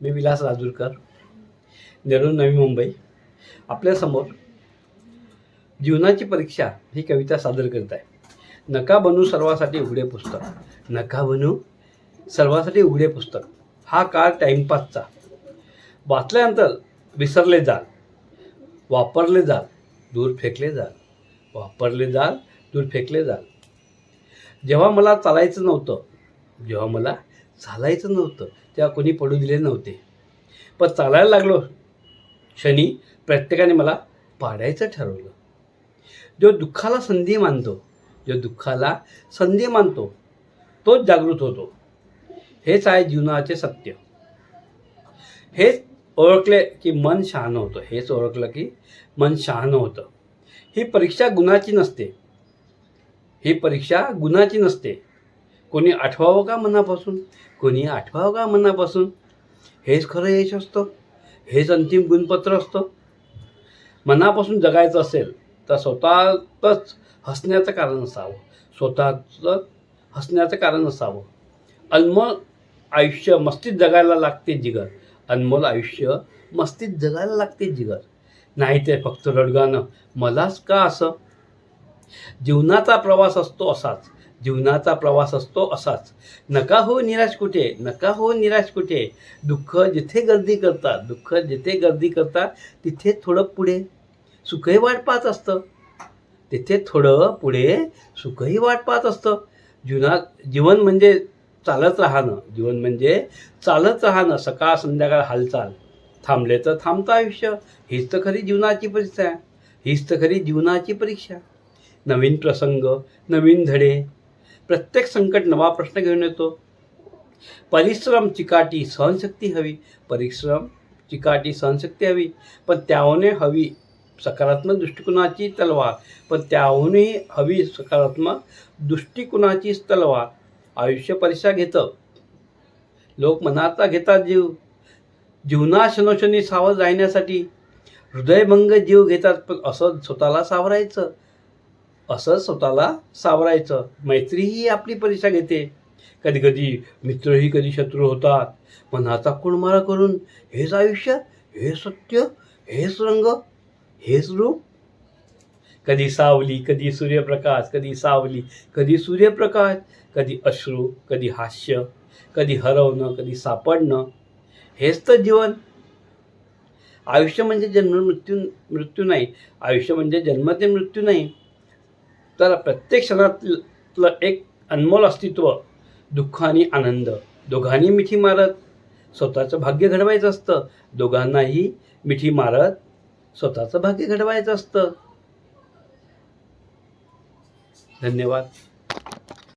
मी विलास राजूरकर नेरूळ नवी मुंबई. आपल्यासमोर जीवनाची परीक्षा ही कविता सादर करत आहे नका बनू सर्वासाठी उघडे पुस्तक. नका बनू सर्वासाठी उघडे पुस्तक. हा काळ टाईमपासचा वाचल्यानंतर विसरले जाल. वापरले जाल. दूर फेकले जाल. वापरले जाल. दूर फेकले जाल. जेव्हा मला चालायचं नव्हतं जेव्हा मला चालायचं नव्हतं. तेव्हा कोणी पडू दिले नव्हते. पण चालायला लागलो. क्षणी प्रत्येकाने मला पाडायचं ठरवलं. जो दुःखाला संधी मानतो जो दुःखाला संधी मानतो तोच जागृत होतो. हेच आहे जीवनाचे सत्य. हेच ओळखले की मन शहाणं होतं. हेच ओळखलं की मन शहाणं होतं. ही परीक्षा गुणाची नसते. ही परीक्षा गुणाची नसते. कोणी आठवावं का मनापासून? कोणी आठवावं का मनापासून? हेच खरं यश असतं. हेच अंतिम गुणपत्र असतं. मनापासून जगायचं असेल तर स्वतःच हसण्याचं कारण असावं. स्वतःचं हसण्याचं कारण असावं. अनमोल आयुष्य मस्तीत जगायला लागते जिगर. अनमोल आयुष्य मस्तीत जगायला लागते जिगर. नाही ते फक्त रडगाणं. मलाच का असं? जीवनाचा प्रवास असतो असाच. जीवनाचा प्रवास असतो असाच. नका हो निराश कुठे? नका हो निराश कुठे? दुःख जिथे गर्दी करतात दुःख जिथे गर्दी करतात तिथे थोडं पुढे. सुखही वाट पाहत असतं. तिथे थोडं पुढे सुखही वाट पाहत असतं. जीवनात जीवन म्हणजे चालत राहणं. जीवन म्हणजे चालत राहणं. सकाळ संध्याकाळ हालचाल. थांबले तर थांबतं आयुष्य. हीच तर खरी जीवनाची परीक्षा. आहे हीच तर खरी जीवनाची परीक्षा. नवीन प्रसंग नवीन धडे प्रत्येक संकट नवा प्रश्न घेऊन येतो. परिश्रम चिकाटी सहनशक्ती हवी. परिश्रम चिकाटी सहनशक्ती हवी. पण त्याहूनही हवी सकारात्मक दृष्टिकोनाची तलवार. पण त्याहूनही हवी सकारात्मक दृष्टिकोनाचीच तलवार. आयुष्य परीक्षा घेतं. लोक मनाचा घेतात जीव. जीवना शनोशनी सावध राहण्यासाठी. हृदयभंग जीव घेतात. पण असं स्वतःला सावरायचं. असं स्वतःला सावरायचं. मैत्री ही आपली परीक्षा घेते. कधी कधी मित्रही कधी शत्रू होतात. मनाचा कुणमारा करून हेच आयुष्य हे सत्य हेच रंग हेच रूप? कधी सावली कधी सूर्यप्रकाश कधी सावली कधी सूर्यप्रकाश कधी अश्रू कधी हास्य कधी हरवणं कधी सापडणं. हेच तर जीवन. आयुष्य म्हणजे जन्म मृत्यू मृत्यू नाही. आयुष्य म्हणजे जन्म ते मृत्यू नाही. तर प्रत्येक क्षणातलं एक अनमोल अस्तित्व दुःख आणि आनंद. दोघांनी मिठी मारत स्वतःचं भाग्य घडवायचं असतं. दोघांनाही मिठी मारत स्वतःचं भाग्य घडवायचं असतं. धन्यवाद.